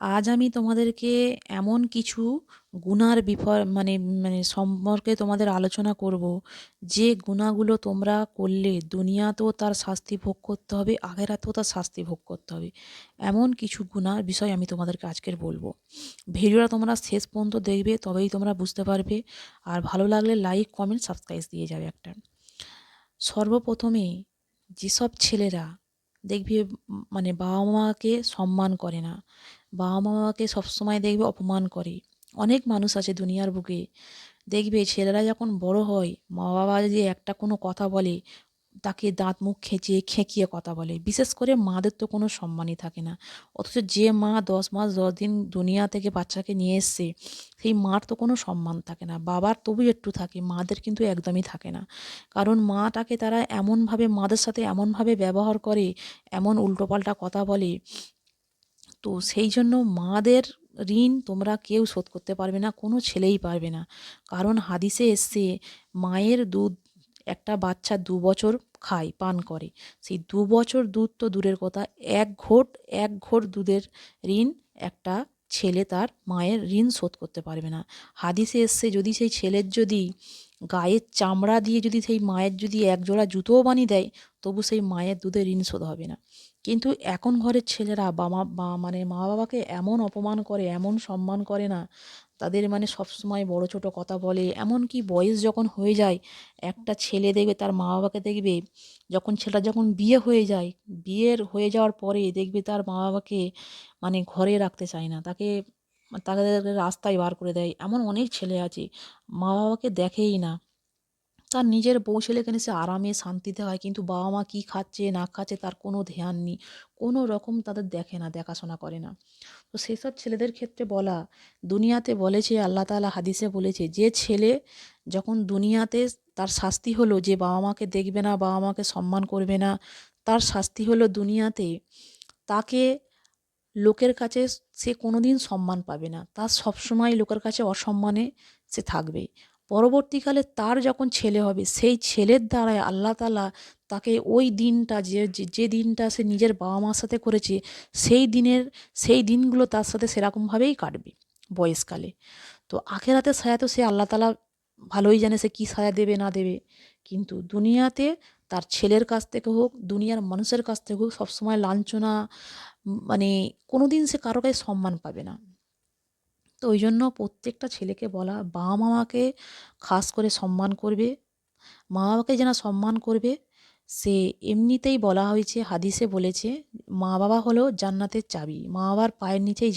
আজ আমি তোমাদেরকে এমন কিছু গুনার বিফ মানে মানে সম্পর্কে তোমাদের আলোচনা করব, যে গুনাহগুলো তোমরা করলে দুনিয়াতেও তার শাস্তি ভোগ করতে হবে, আখেরাতেও তার শাস্তি ভোগ করতে হবে। এমন কিছু গুনার বিষয় আমি তোমাদেরকে আজকের বলব। ভিডিওটা তোমরা শেষ পর্যন্ত দেখবে, তবেই তোমরা বুঝতে পারবে। আর ভালো লাগলে লাইক, কমেন্ট, সাবস্ক্রাইব দিয়ে যাবে একটা। সর্বপ্রথমে যেসব ছেলেরা দেখবি মানে বাবা মাকে সম্মান করে না। বাবা মাকে সবসময় দেখবে অপমান করে। অনেক মানুষ আছে দুনিয়ার বুকে। দেখবে ছেলেরা যখন বড় হয় মা বাবা যদি একটা কোনো কথা বলে তাকে দাঁত, মুখ খেঁচিয়ে খেঁকিয়ে কথা বলে। বিশেষ করে মাদের তো কোনো সম্মানই থাকে না। অথচ যে মা দশ মাস, দশ দিন দুনিয়া থেকে বাচ্চাকে নিয়ে এসছে, সেই মার তো কোনো সম্মান থাকে না। বাবার তবু একটু থাকে, মাদের কিন্তু একদমই থাকে না। কারণ মাটাকে তারা এমনভাবে, মাদের সাথে এমনভাবে ব্যবহার করে, এমন উল্টোপাল্টা কথা বলে। তো সেই জন্য মাদের ঋণ তোমরা কেউ শোধ করতে পারবে না, কোনো ছেলেই পারবে না। কারণ হাদিসে এসছে, মায়ের দুধ একটা বাচ্চা দু বছর খায়, পান করে। সেই দু বছর দুধ তো দূরের কথা, এক ঘোট এক ঘোট দুধের ঋণ একটা ছেলে তার মায়ের ঋণ শোধ করতে পারবে না। হাদিসে এসছে, যদি সেই ছেলের যদি গায়ের চামড়া দিয়ে যদি সেই মায়ের যদি এক জোড়া জুতোও বানিয়ে দেয়, তবু সেই মায়ের দুধে ঋণ শোধ হবে না। কিন্তু এখন ঘরের ছেলেরা বাবা মা মানে মা বাবাকে এমন অপমান করে, এমন সম্মান করে না, তাদের মানে সবসময় বড় ছোট কথা বলে। এমনকি বয়স যখন হয়ে যায়, একটা ছেলে দেখবে তার মা বাবাকে দেখবে, যখন ছেলেটা যখন বিয়ে হয়ে যায়, বিয়ের হয়ে যাওয়ার পরে দেখবে তার মা বাবাকে মানে ঘরে রাখতে চায় না। তাকে তাকে রাস্তায় বার করে দেয়। এমন অনেক ছেলে আছে মা বাবাকে দেখেই না। তার নিজের বউ ছেলেকে সে আরামে শান্তিতে হয়, কিন্তু বাবা মা কী খাচ্ছে, না খাচ্ছে তার কোনো ধ্যান নেই। কোনো রকম তাদের দেখে না, দেখাশোনা করে না। তো সেসব ছেলেদের ক্ষেত্রে বলা, দুনিয়াতে বলেছে, আল্লাহ তালা হাদিসে বলেছে, যে ছেলে যখন দুনিয়াতে তার শাস্তি হলো, যে বাবা মাকে দেখবে না বাবা মাকে সম্মান করবে না, তার শাস্তি হলো দুনিয়াতে তাকে লোকের কাছে সে কোনো দিন সম্মান পাবে না। তার সবসময় লোকের কাছে অসম্মানে সে থাকবে। পরবর্তীকালে তার যখন ছেলে হবে, সেই ছেলের দ্বারায় আল্লাহ তালা তাকে ওই দিনটা যে যে দিনটা সে নিজের বাবা মার সাথে করেছে, সেই দিনের, সেই দিনগুলো তার সাথে সেরকমভাবেই কাটবে বয়সকালে। তো আখেরাতে সায়া তো সে আল্লাহ তালা ভালোই জানে সে কী সায়া দেবে, না দেবে। কিন্তু দুনিয়াতে তার ছেলের কাছ থেকে হোক, দুনিয়ার মানুষের কাছ থেকে হোক, সবসময় লাঞ্ছনা মানে কোনো দিন সে কারও কাছে সম্মান পাবে না। তো ওই জন্য প্রত্যেকটা ছেলেকে বলা বাবা মামাকে খাস করে সম্মান করবে। মা বাবাকে যেন সম্মান করবে, সে এমনিতেই বলা হয়েছে, হাদিসে বলেছে মা বাবা হলো জান্নাতের চাবি মা বাবার পায়ের নিচেই